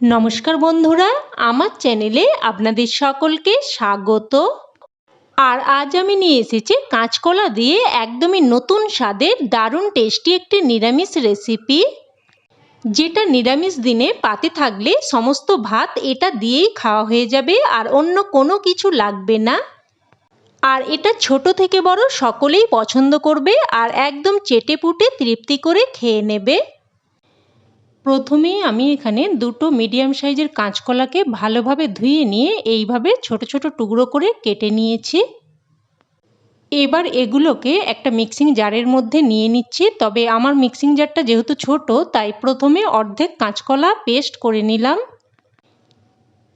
নমস্কার বন্ধুরা, আমার চ্যানেলে আপনাদের সকলকে স্বাগত। আর আজ আমি নিয়ে এসেছি কাঁচকলা দিয়ে একদমই নতুন স্বাদের দারুণ টেস্টি একটি নিরামিষ রেসিপি। যেটা নিরামিষ দিনে পাতে থাকলে সমস্ত ভাত এটা দিয়েই খাওয়া হয়ে যাবে আর অন্য কোনো কিছু লাগবে না। আর এটা ছোট থেকে বড় সকলেই পছন্দ করবে আর একদম চেটে পুটে তৃপ্তি করে খেয়ে নেবে। প্রথমেই আমি এখানে দুটো মিডিয়াম সাইজের কাঁচকলাকে ভালোভাবে ধুয়ে নিয়ে এইভাবে ছোট ছোট টুকরো করে কেটে নিয়েছি। এবার এগুলোকে একটা মিক্সিং জারের মধ্যে নিয়ে নিচ্ছি, তবে আমার মিক্সিং জারটা যেহেতু ছোট, তাই প্রথমে অর্ধেক কাঁচকলা পেস্ট করে নিলাম।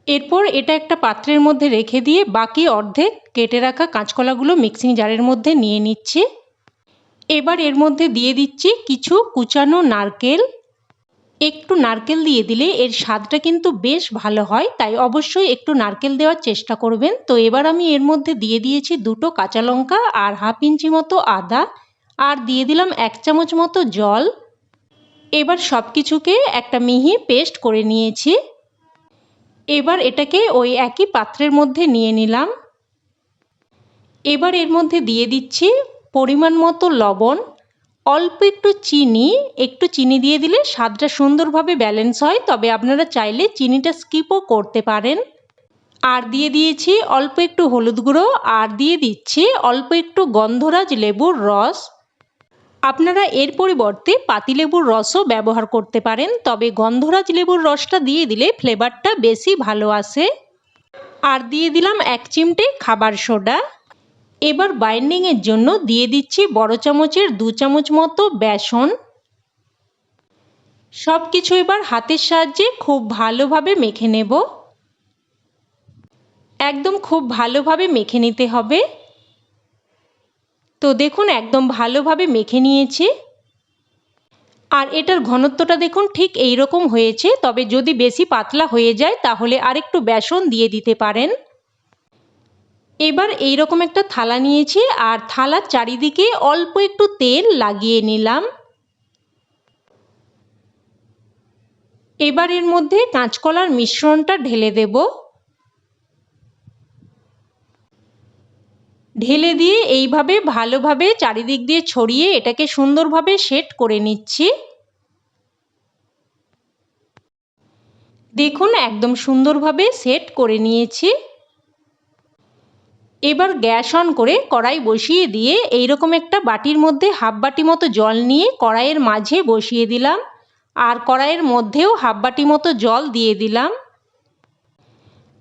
এরপর এটা একটা পাত্রের মধ্যে রেখে দিয়ে বাকি অর্ধেক কেটে রাখা কাঁচকলাগুলো মিক্সিং জারের মধ্যে নিয়ে নিচ্ছি। এবার এর মধ্যে দিয়ে দিচ্ছি কিছু কুচানো নারকেল। একটু নারকেল দিয়ে দিলে এর স্বাদটা কিন্তু বেশ ভালো হয়, তাই অবশ্যই একটু নারকেল দেওয়ার চেষ্টা করবেন। তো এবার আমি এর মধ্যে দিয়ে দিয়েছি দুটো কাঁচা লঙ্কা আর হাফ ইঞ্চি মতো আদা, আর দিয়ে দিলাম এক চামচ মতো জল। এবার সব কিছুকে একটা মিহি পেস্ট করে নিয়েছি। এবার এটাকে ওই একই পাত্রের মধ্যে নিয়ে নিলাম। এবার এর মধ্যে দিয়ে দিচ্ছি পরিমাণ মতো লবণ। অল্প একটু চিনি একটু চিনি দিয়ে দিলে স্বাদটা সুন্দরভাবে ব্যালেন্স হয়, তবে আপনারা চাইলে চিনিটা স্কিপও করতে পারেন। আর দিয়ে দিয়েছি অল্প একটু হলুদ গুঁড়ো, আর দিয়ে দিচ্ছি অল্প একটু গন্ধরাজ লেবুর রস। আপনারা এর পরিবর্তে পাতিলেবুর রসও ব্যবহার করতে পারেন, তবে গন্ধরাজ লেবুর রসটা দিয়ে দিলে ফ্লেভারটা বেশি ভালো আসে। আর দিয়ে দিলাম এক চিমটে খাবার সোডা। এবার বাইন্ডিংয়ের জন্য দিয়ে দিচ্ছি বড় চামচের দু চামচ মতো বেসন। সব কিছু এবার হাতের সাহায্যে খুব ভালোভাবে মেখে নেব। একদম খুব ভালোভাবে মেখে নিতে হবে। তো দেখুন একদম ভালোভাবে মেখে নিয়েছি। আর এটার ঘনত্বটা দেখুন ঠিক এই রকম হয়েছে, তবে যদি বেশি পাতলা হয়ে যায় তাহলে আরেকটু বেসন দিয়ে দিতে পারেন। এবার এই রকম একটা থালা নিয়েছি আর থালার চারিদিকে অল্প একটু তেল লাগিয়ে নিলাম। এবার এর মধ্যে কাঁচকলার মিশ্রণটা ঢেলে দেব। ঢেলে দিয়ে এইভাবে ভালোভাবে চারিদিক দিয়ে ছড়িয়ে এটাকে সুন্দরভাবে সেট করে নিচ্ছি। দেখুন, একদম সুন্দরভাবে সেট করে নিয়েছি। এবার গ্যাস অন করে কড়াই বসিয়ে দিয়ে এইরকম একটা বাটির মধ্যে হাফ বাটি মতো জল নিয়ে কড়াইয়ের মাঝে বসিয়ে দিলাম। আর কড়াইয়ের মধ্যেও হাফ বাটি মতো জল দিয়ে দিলাম।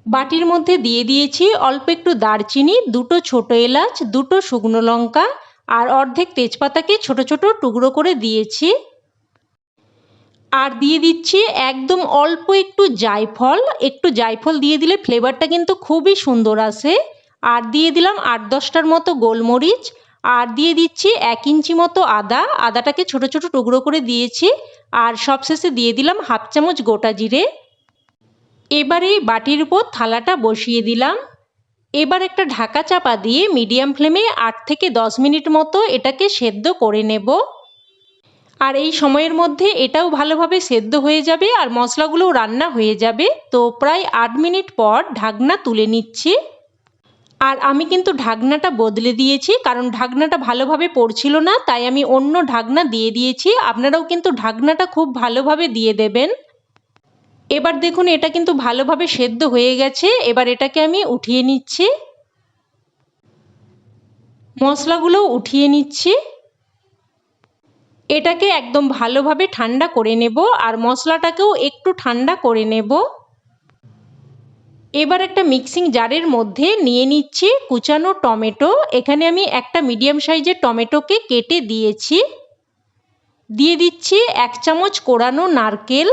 বাটির মধ্যে দিয়ে দিয়েছি অল্প একটু দারচিনি, দুটো ছোট এলাচ, দুটো শুকনো লঙ্কা আর অর্ধেক তেজপাতাকে ছোট ছোট টুকরো করে দিয়েছি। আর দিয়ে দিচ্ছি একদম অল্প একটু জায়ফল। একটু জায়ফল দিয়ে দিলে ফ্লেভারটা কিন্তু খুবই সুন্দর আসে। আর দিয়ে দিলাম আট দশটার মতো গোলমরিচ। আর দিয়ে দিচ্ছি এক ইঞ্চি মতো আদা। আদাটাকে ছোট ছোট টুকরো করে দিয়েছি। আর সবশেষে দিয়ে দিলাম হাফ চামচ গোটা জিরে। এবারে বাটির উপর থালাটা বসিয়ে দিলাম। এবার একটা ঢাকা চাপা দিয়ে মিডিয়াম ফ্লেমে আট থেকে দশ মিনিট মতো এটাকে সেদ্ধ করে নেব। আর এই সময়ের মধ্যে এটাও ভালোভাবে সেদ্ধ হয়ে যাবে আর মশলাগুলোও রান্না হয়ে যাবে। তো প্রায় আট মিনিট পর ঢাকনা তুলে নিচ্ছি। আর আমি কিন্তু ঢাকনাটা বদলে দিয়েছি, কারণ ঢাকনাটা ভালোভাবে পড়ছিল না, তাই আমি অন্য ঢাকনা দিয়ে দিয়েছি। আপনারাও কিন্তু ঢাকনাটা খুব ভালোভাবে দিয়ে দেবেন। এবার দেখুন, এটা কিন্তু ভালোভাবে সেদ্ধ হয়ে গেছে, এবার এটাকে আমি উঠিয়ে নিচ্ছি। মশলাগুলো উঠিয়ে নিচ্ছি। এটাকে একদম ভালোভাবে ঠান্ডা করে নেব, আর মশলাটাকেও একটু ঠান্ডা করে নেব। এবার একটা মিক্সিং জারের মধ্যে নিয়ে নিচ্ছি কুচানো টমেটো। এখানে আমি একটা মিডিয়াম সাইজের টমেটোকে কেটে দিয়েছি। দিয়ে দিচ্ছি এক চামচ কোড়ানো নারকেল।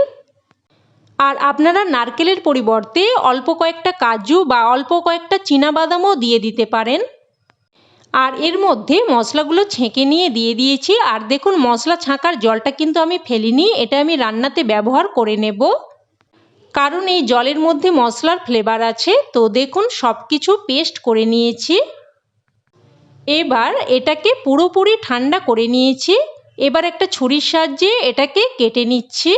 আর আপনারা নারকেলের পরিবর্তে অল্প কয়েকটা কাজু বা অল্প কয়েকটা বাদামও দিয়ে দিতে পারেন। আর এর মধ্যে মশলাগুলো ছেঁকে নিয়ে দিয়ে দিয়েছি। আর দেখুন মশলা ছাঁকার জলটা কিন্তু আমি ফেলিনি, এটা আমি রান্নাতে ব্যবহার করে নেব। কারণ এই জলের মধ্যে মশলার ফ্লেভার আছে, তো দেখুন সব কিছু পেস্ট করে নিয়েছি। এবার এটাকে পুরোপুরি ঠান্ডা করে নিয়েছি। এবার একটা ছুরির সাহায্যে এটাকে কেটে নিচ্ছি।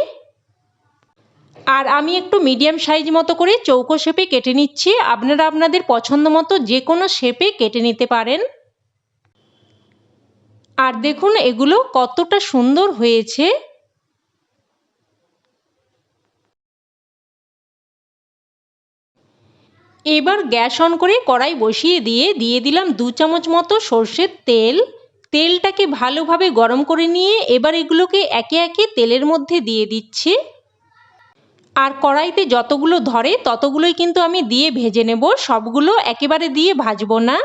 আর আমি একটু মিডিয়াম সাইজ মতো করে চৌকো শেপে কেটে নিচ্ছি। আপনারা আপনাদের পছন্দ মতো যে কোনো শেপে কেটে নিতে পারেন। আর দেখুন এগুলো কতটা সুন্দর হয়েছে। এবার গ্যাস অন করে কড়াই বসিয়ে দিয়ে দিয়ে দিলাম দু চামচ মতো সর্ষের তেল। তেলটাকে ভালোভাবে গরম করে নিয়ে এবার এগুলোকে একে একে তেলের মধ্যে দিয়ে দিচ্ছি। আর কড়াইতে যতগুলো ধরে ততগুলোই কিন্তু আমি দিয়ে ভেজে নেব, সবগুলো একেবারে দিয়ে ভাজবো না।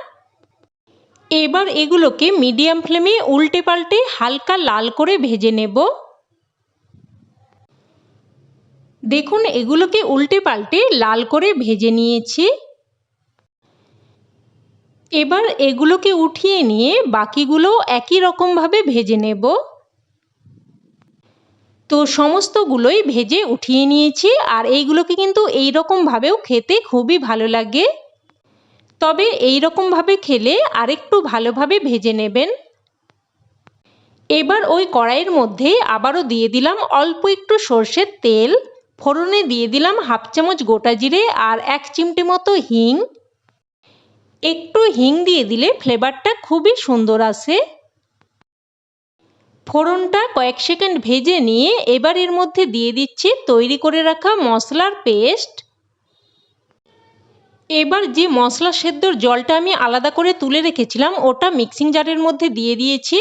এবার এগুলোকে মিডিয়াম ফ্লেমে উল্টে পাল্টে হালকা লাল করে ভেজে নেব। দেখুন, এগুলোকে উল্টে পাল্টে লাল করে ভেজে নিয়েছি। এবার এগুলোকে উঠিয়ে নিয়ে বাকিগুলো একই রকমভাবে ভেজে নেব। তো সমস্তগুলোই ভেজে উঠিয়ে নিয়েছি আর এইগুলোকে কিন্তু এই রকমভাবেও খেতে খুবই ভালো লাগে। তবে এই রকমভাবে খেলে আরেকটু ভালোভাবে ভেজে নেবেন। এবার ওই কড়াইয়ের মধ্যে আবারও দিয়ে দিলাম অল্প একটু সর্ষের তেল। ফোড়নে দিয়ে দিলাম হাফ চামচ গোটা জিরে আর এক চিমটি মতো হিং। একটু হিং দিয়ে দিলে ফ্লেভারটা খুবই সুন্দর আসে। ফোড়নটা কয়েক সেকেন্ড ভেজে নিয়ে এবার এর মধ্যে দিয়ে দিচ্ছি তৈরি করে রাখা মশলার পেস্ট। এবার যে মশলা সেদ্ধর জলটা আমি আলাদা করে তুলে রেখেছিলাম, ওটা মিক্সিং জারের মধ্যে দিয়ে দিয়েছি।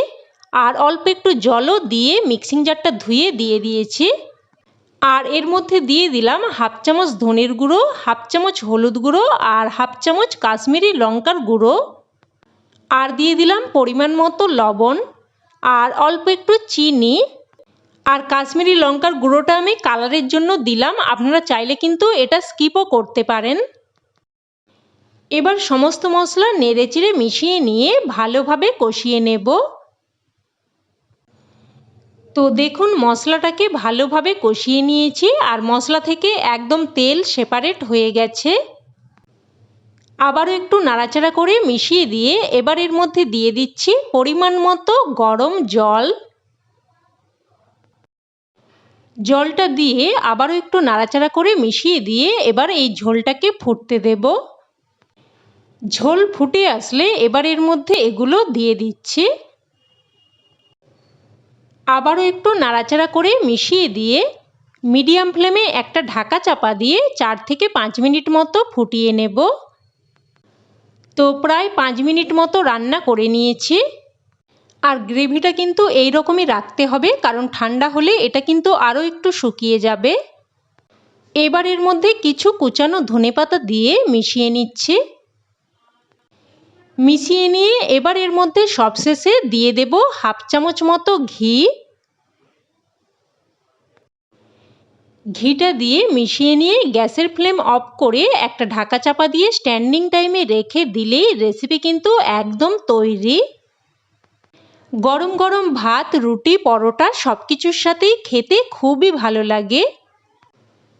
আর অল্প একটু জলও দিয়ে মিক্সিং জারটা ধুয়ে দিয়ে দিয়েছি। আর এর মধ্যে দিয়ে দিলাম হাফ চামচ ধনের গুঁড়ো, হাফ চামচ হলুদ গুঁড়ো আর হাফ চামচ কাশ্মীরি লঙ্কার গুঁড়ো। আর দিয়ে দিলাম পরিমাণ মতো লবণ আর অল্প একটু চিনি। আর কাশ্মীরি লঙ্কার গুঁড়োটা আমি কালারের জন্য দিলাম, আপনারা চাইলে কিন্তু এটা স্কিপও করতে পারেন। এবার সমস্ত মশলা নেড়ে নেড়েচেড়ে মিশিয়ে নিয়ে ভালোভাবে কষিয়ে নেব। তো দেখুন, মশলাটাকে ভালোভাবে কষিয়ে নিয়েছি আর মশলা থেকে একদম তেল সেপারেট হয়ে গেছে। আবারও একটু নাড়াচাড়া করে মিশিয়ে দিয়ে এবার এর মধ্যে দিয়ে দিচ্ছি পরিমাণ মতো গরম জল। জলটা দিয়ে আবারও একটু নাড়াচাড়া করে মিশিয়ে দিয়ে এবার এই ঝোলটাকে ফুটতে দেব। ঝোল ফুটে আসলে এবার এর মধ্যে এগুলো দিয়ে দিচ্ছি। আবারও একটু নাড়াচাড়া করে মিশিয়ে দিয়ে মিডিয়াম ফ্লেমে একটা ঢাকা চাপা দিয়ে চার থেকে পাঁচ মিনিট মতো ফুটিয়ে নেব। তো প্রায় পাঁচ মিনিট মতো রান্না করে নিয়েছি। আর গ্রেভিটা কিন্তু এই রকমই রাখতে হবে, কারণ ঠান্ডা হলে এটা কিন্তু আরও একটু শুকিয়ে যাবে। এবার এর মধ্যে কিছু কুচানো ধনেপাতা দিয়ে মিশিয়ে নিচ্ছি। মিশিয়ে নিয়ে এবার এর মধ্যে সবশেষে দিয়ে দেব হাফ চামচ মতো ঘি। ঘিটা দিয়ে মিশিয়ে নিয়ে গ্যাসের ফ্লেম অফ করে একটা ঢাকা চাপা দিয়ে স্ট্যান্ডিং টাইমে রেখে দিলেই রেসিপি কিন্তু একদম তৈরি। গরম গরম ভাত, রুটি, পরোটা সব কিছুর সাথেই খেতে খুবই ভালো লাগে।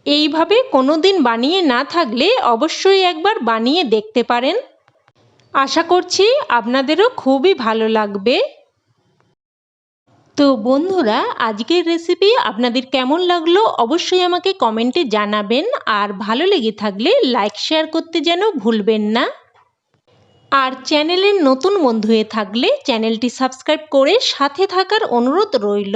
এইভাবে কোনো দিন বানিয়ে না থাকলে অবশ্যই একবার বানিয়ে দেখতে পারেন। আশা করছি আপনাদেরও খুবই ভালো লাগবে। তো বন্ধুরা, আজকের রেসিপি আপনাদের কেমন লাগল অবশ্যই আমাকে কমেন্টে জানাবেন। আর ভালো লেগে থাকলে লাইক শেয়ার করতে যেন ভুলবেন না। আর চ্যানেলের নতুন বন্ধু হয়ে থাকলে চ্যানেলটি সাবস্ক্রাইব করে সাথে থাকার অনুরোধ রইল।